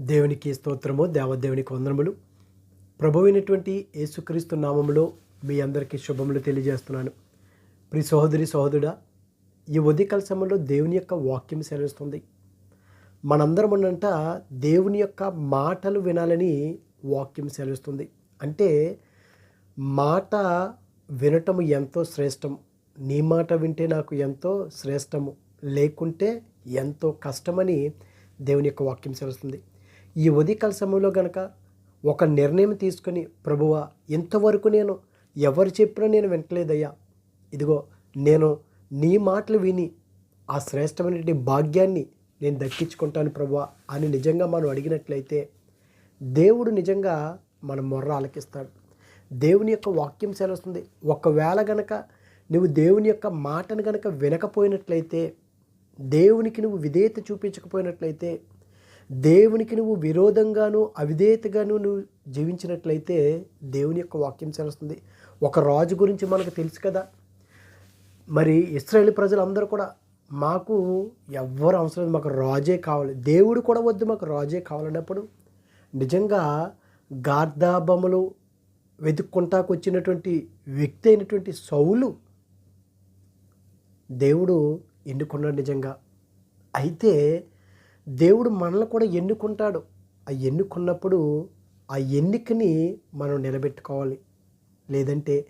దేవునికి స్తోత్రము దేవదేవునికి వందనములు. ప్రభువైనటువంటి యేసుక్రీస్తు నామములో మీ అందరికీ శుభములు తెలియజేస్తున్నాను. ప్రి సహోదరి సహోదరుడా ఈ ఉదయకాల సమయంలో దేవుని యొక్క వాక్యం సెలవిస్తుంది. మనందరం ఉన్నంట దేవుని యొక్క మాటలు వినాలని వాక్యం సెలవిస్తుంది. అంటే మాట వినటము ఎంతో శ్రేష్టం. నీ మాట వింటే నాకు ఎంతో శ్రేష్టము. లేకుంటే ఎంతో కష్టమని దేవుని యొక్క వాక్యం సెలవుస్తుంది. ఈ ఉదయకాల సమయంలో గనక ఒక నిర్ణయం తీసుకొని ప్రభువా ఇంతవరకు నేను ఎవరు చెప్పినా నేను వింటలేదయ్యా ఇదిగో నేను నీ మాటలు విని ఆ శ్రేష్టమైనటువంటి భాగ్యాన్ని నేను దక్కించుకుంటాను ప్రభువా అని నిజంగా మనం అడిగినట్లయితే దేవుడు నిజంగా మన మొర్ర ఆలకిస్తాడు. దేవుని యొక్క వాక్యం సెలవుస్తుంది. ఒకవేళ గనక నువ్వు దేవుని యొక్క మాటను గనక వినకపోయినట్లయితే దేవునికి నువ్వు విధేయత చూపించకపోయినట్లయితే దేవునికి నువ్వు విరోధంగాను అవిధేయతగాను నువ్వు జీవించినట్లయితే దేవుని యొక్క వాక్యం చేస్తుంది ఒక రాజు గురించి మనకు తెలుసు కదా. మరి ఇస్రాయేల్ ప్రజలందరూ కూడా మాకు ఎవ్వరు అవసరం లేదు. మాకు రాజే కావాలి. దేవుడు కూడా వద్దు మాకు రాజే కావాలన్నప్పుడు నిజంగా గార్ధాబములు వెతుక్కుంటాకు వచ్చినటువంటి వ్యక్తి అయినటువంటి సౌలు దేవుడు ఎన్నుకున్నాడు నిజంగా. అయితే దేవుడు మనల్ని కూడా ఎన్నుకుంటాడు. ఆ ఎన్నుకున్నప్పుడు ఆ ఎన్నికని మనం నిలబెట్టుకోవాలి. లేదంటే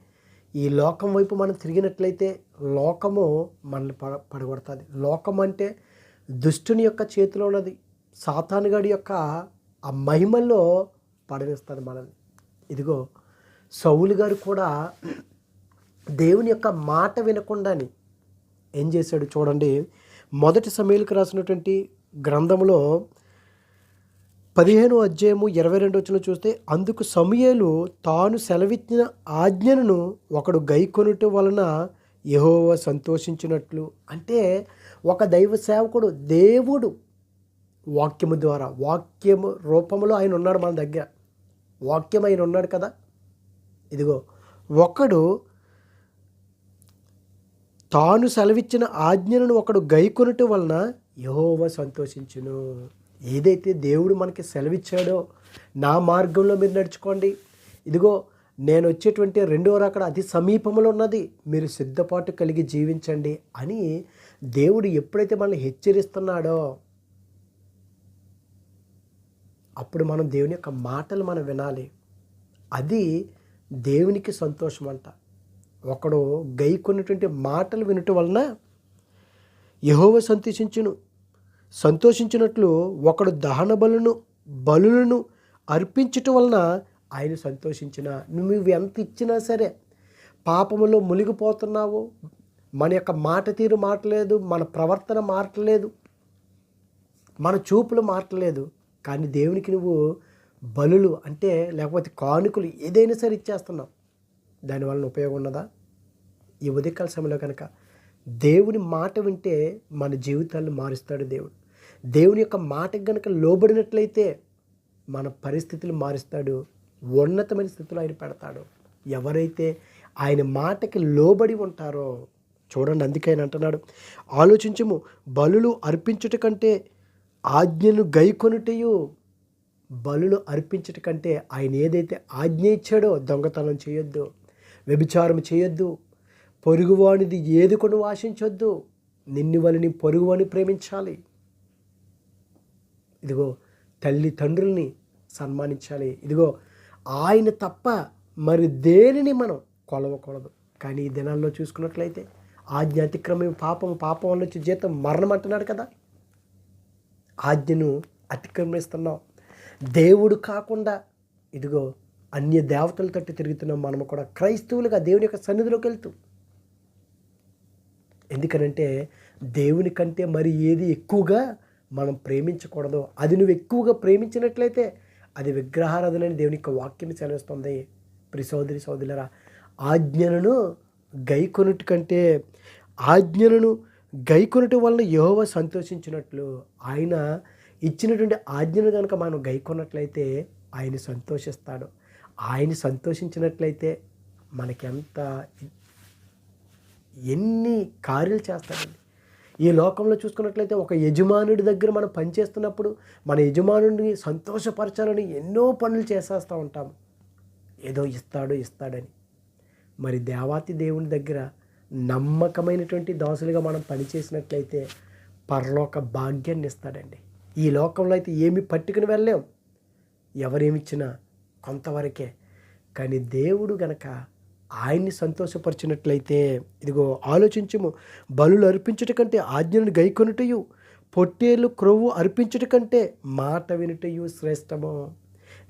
ఈ లోకం వైపు మనం తిరిగినట్లయితే లోకము మనల్ని పడ పడగొడుతుంది. లోకం అంటే దుష్టుని యొక్క చేతిలో ఉన్నది. సాతానుగాడి యొక్క ఆ మహిమల్లో పడనిస్తుంది మనల్ని. ఇదిగో సౌలు గారు కూడా దేవుని యొక్క మాట వినకుండాని ఏం చేశాడు చూడండి. మొదటి సమయాలకు రాసినటువంటి గ్రంథంలో పదిహేను అధ్యాయము ఇరవై రెండు వచ్చిన చూస్తే అందుకు సమయలు తాను సెలవిచ్చిన ఆజ్ఞను ఒకడు గైకొనుట వలన యహోవ సంతోషించినట్లు. అంటే ఒక దైవ సేవకుడు దేవుడు వాక్యము ద్వారా వాక్యము రూపంలో ఆయన ఉన్నాడు మన దగ్గర. వాక్యం ఆయన ఉన్నాడు కదా? ఇదిగో ఒకడు తాను సెలవిచ్చిన ఆజ్ఞలను ఒకడు గైకొనటం వలన యహోవ సంతోషించును. ఏదైతే దేవుడు మనకి సెలవిచ్చాడో నా మార్గంలో మీరు నడుచుకోండి. ఇదిగో నేను వచ్చేటువంటి రెండో అక్కడ అతి సమీపంలో ఉన్నది. మీరు సిద్ధపాటు కలిగి జీవించండి అని దేవుడు ఎప్పుడైతే మనల్ని హెచ్చరిస్తున్నాడో అప్పుడు మనం దేవుని యొక్క మాటలు మనం వినాలి. అది దేవునికి సంతోషం అంట ఒకడు గైకున్నటువంటి మాటలు వినటం వలన యహోవ సంతోషించును. సంతోషించినట్లు ఒకడు దహన బలును బలులను అర్పించటం వలన ఆయన సంతోషించిన. నువ్వు ఎంత ఇచ్చినా సరే పాపములో మునిగిపోతున్నావు. మన యొక్క మాట తీరు మాటలేదు మన ప్రవర్తన మారట్లేదు మన చూపులు మారట్లేదు. కానీ దేవునికి నువ్వు బలులు అంటే లేకపోతే కానుకలు ఏదైనా సరే ఇచ్చేస్తున్నావు. దానివల్ల ఉపయోగం ఉన్నదా? ఈ ఉదయకాల సమయంలో కనుక దేవుని మాట వింటే మన జీవితాలను మారుస్తాడు దేవుడు. దేవుని యొక్క మాటకు గనక లోబడినట్లయితే మన పరిస్థితులు మారుస్తాడు. ఉన్నతమైన స్థితిలో ఆయన పెడతాడు. ఎవరైతే ఆయన మాటకి లోబడి ఉంటారో చూడండి అందుకే ఆయన అంటున్నాడు. ఆలోచించము బలులు అర్పించుట కంటే ఆజ్ఞను గైకొనుటయు బలులు అర్పించుట కంటే ఆయన ఏదైతే ఆజ్ఞ ఇచ్చాడో దొంగతనం చేయొద్దు వ్యభిచారం చేయొద్దు పొరుగువానిది ఏది కొను ఆశించొద్దు. నిన్ను వలని పొరుగువాని ప్రేమించాలి. ఇదిగో తల్లి తండ్రుల్ని సన్మానించాలి. ఇదిగో ఆయన తప్ప మరి దేనిని మనం కొలవకూడదు. కానీ ఈ దినాల్లో చూసుకున్నట్లయితే ఆజ్ఞ అతిక్రమం పాపం పాపం వల్ల వచ్చే జీతం మరణం అంటున్నాడు కదా. ఆజ్ఞను అతిక్రమిస్తున్నాం. దేవుడు కాకుండా ఇదిగో అన్య దేవతల తట్టు తిరుగుతున్నాం మనము కూడా క్రైస్తవులుగా దేవుని యొక్క సన్నిధిలోకి వెళ్తూ ఎందుకనంటే దేవుని కంటే మరి ఏది ఎక్కువగా మనం ప్రేమించకూడదు అది నువ్వు ఎక్కువగా ప్రేమించినట్లయితే అది విగ్రహారాధనని దేవుని యొక్క వాక్యం సెలవుస్తుంది. ప్రి సోదరి సోదరులరా ఆజ్ఞలను గైకొనుటి కంటే ఆజ్ఞలను గైకొనటం వలన యహోవ సంతోషించినట్లు ఆయన ఇచ్చినటువంటి ఆజ్ఞను కనుక మనం గైకొన్నట్లయితే ఆయన సంతోషిస్తాడు. ఆయన సంతోషించినట్లయితే మనకెంత ఎన్ని కార్యాలు చేస్తాడండి? ఈ లోకంలో చూసుకున్నట్లయితే ఒక యజమానుడి దగ్గర మనం పనిచేస్తున్నప్పుడు మన యజమానుడిని సంతోషపరచాలని ఎన్నో పనులు చేసేస్తూ ఉంటాము. ఏదో ఇస్తాడు ఇస్తాడని. మరి దేవాతి దేవుని దగ్గర నమ్మకమైనటువంటి దాసులుగా మనం పనిచేసినట్లయితే పరలోక భాగ్యాన్ని ఇస్తాడండి. ఈ లోకంలో అయితే ఏమి పట్టుకుని వెళ్ళలేం. ఎవరేమిచ్చినా కొంతవరకే. కానీ దేవుడు గనక ఆయన్ని సంతోషపరిచినట్లయితే ఇదిగో ఆలోచించము. బలులు అర్పించుట కంటే ఆజ్ఞను గైకొనుటయు పొట్టేలు క్రొవ్వు అర్పించుట కంటే మాట వినుటయు శ్రేష్టము.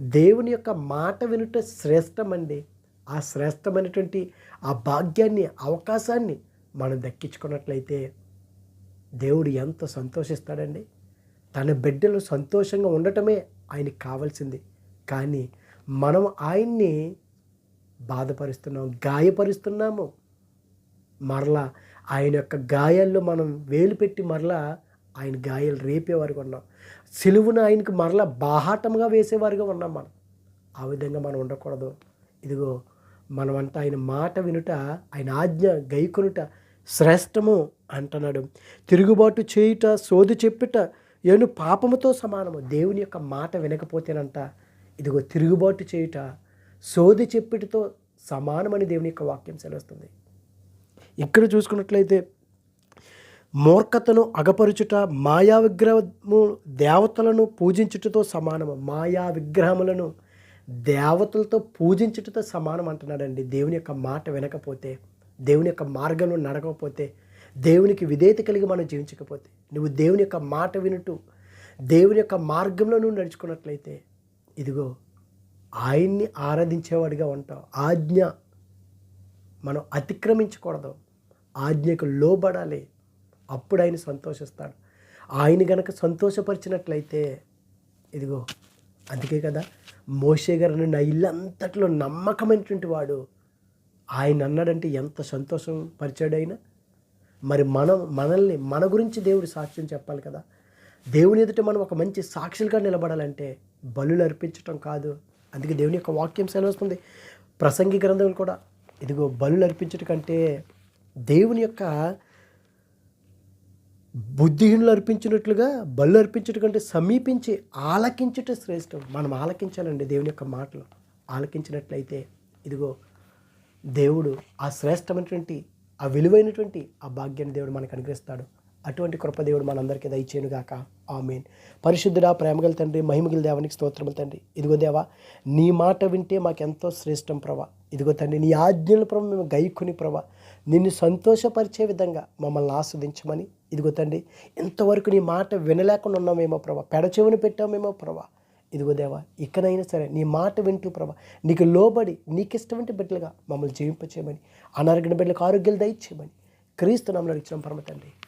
దేవుని యొక్క మాట వినుట శ్రేష్టమండి. ఆ శ్రేష్టమైనటువంటి ఆ భాగ్యాన్ని అవకాశాన్ని మనం దక్కించుకున్నట్లయితే దేవుడు ఎంత సంతోషిస్తాడండి. తన బిడ్డలు సంతోషంగా ఉండటమే ఆయనకి కావాల్సింది. కానీ మనం ఆయన్ని బాధపరుస్తున్నాం గాయపరుస్తున్నాము. మరలా ఆయన యొక్క గాయాల్లో మనం వేలు పెట్టి మరలా ఆయన గాయాలు రేపేవారుగా ఉన్నాం. సిలువును ఆయనకు మరలా బాహాటంగా వేసేవారుగా ఉన్నాం మనం. ఆ విధంగా మనం ఉండకూడదు. ఇదిగో మనమంట ఆయన మాట వినుట ఆయన ఆజ్ఞ గైకొనుట శ్రేష్టము అంటున్నాడు. తిరుగుబాటు చేయుట సోది చెప్పుట ఏను పాపముతో సమానము. దేవుని యొక్క మాట వినకపోతేనంట ఇదిగో తిరుగుబాటు చేయుట సోది చెప్పిటితో సమానమని దేవుని యొక్క వాక్యం సెలవుస్తుంది. ఇక్కడ చూసుకున్నట్లయితే మూర్ఖతను అగపరుచుట మాయా విగ్రహము దేవతలను పూజించుటతో సమానము మాయా విగ్రహములను దేవతలతో పూజించుటతో సమానం అంటున్నాడండి. దేవుని యొక్క మాట వినకపోతే దేవుని యొక్క మార్గంలో నడకపోతే దేవునికి విధేయత కలిగి మనం జీవించకపోతే నువ్వు దేవుని యొక్క మాట వినుటూ దేవుని యొక్క మార్గంలో నువ్వు నడుచుకున్నట్లయితే ఇదిగో ఆయన్ని ఆరాధించేవాడిగా ఉంటావు ఆజ్ఞ మనం అతిక్రమించకూడదు. ఆజ్ఞకు లోబడాలి. అప్పుడు ఆయన సంతోషిస్తాడు. ఆయన గనక సంతోషపరిచినట్లయితే ఇదిగో అందుకే కదా మోషే గారు నా ఇల్లంతట్లో నమ్మకమైనటువంటి వాడు. ఆయన అన్నాడంటే ఎంత సంతోషం పరిచాడు ఆయన. మరి మనం మనల్ని మన గురించి దేవుడు సాక్ష్యం చెప్పాలి కదా. దేవుని ఎదుట మనం ఒక మంచి సాక్షులుగా నిలబడాలంటే బలులు అర్పించటం కాదు. అందుకే దేవుని యొక్క వాక్యం సెలవుస్తుంది. ప్రసంగి గ్రంథం కూడా ఇదిగో బలు అర్పించటం కంటే దేవుని యొక్క బుద్ధిహీనులు అర్పించినట్లుగా బలు అర్పించడం కంటే సమీపించి ఆలకించుట శ్రేష్టం. మనం ఆలకించాలండి దేవుని యొక్క మాటలు. ఆలకించినట్లయితే ఇదిగో దేవుడు ఆ శ్రేష్టమైనటువంటి ఆ విలువైనటువంటి ఆ భాగ్యాన్ని దేవుడు మనకు అనుగ్రహిస్తాడు. అటువంటి కృపదేవుడు మనందరికీ దయచేయను గాక. ఆమెన్. పరిశుద్ధుడా ప్రేమగల తండ్రి మహిమగల దేవానికి స్తోత్రములు తండ్రి. ఇదిగో దేవా నీ మాట వింటే మాకెంతో శ్రేష్టం ప్రభా. ఇదిగో తండ్రి నీ ఆజ్ఞల ప్రభ మేము గైకుని ప్రభా. నిన్ను సంతోషపరిచే విధంగా మమ్మల్ని ఆస్వాదించమని. ఇదిగో తండ్రి ఇంతవరకు నీ మాట వినలేకుండా ఉన్నామేమో ప్రభా. పెడచెవుని పెట్టామేమో ప్రభా. ఇదిగో దేవా ఇక్కడైనా సరే నీ మాట వింటూ ప్రభా. నీకు లోబడి నీకు బిడ్డలుగా మమ్మల్ని జీవింపచేయమని. అనారోగ్య బిడ్డలకు ఆరోగ్యాలు దయచేయమని. క్రీస్తు నమ్మలు ఇచ్చిన పరమ తండ్రి.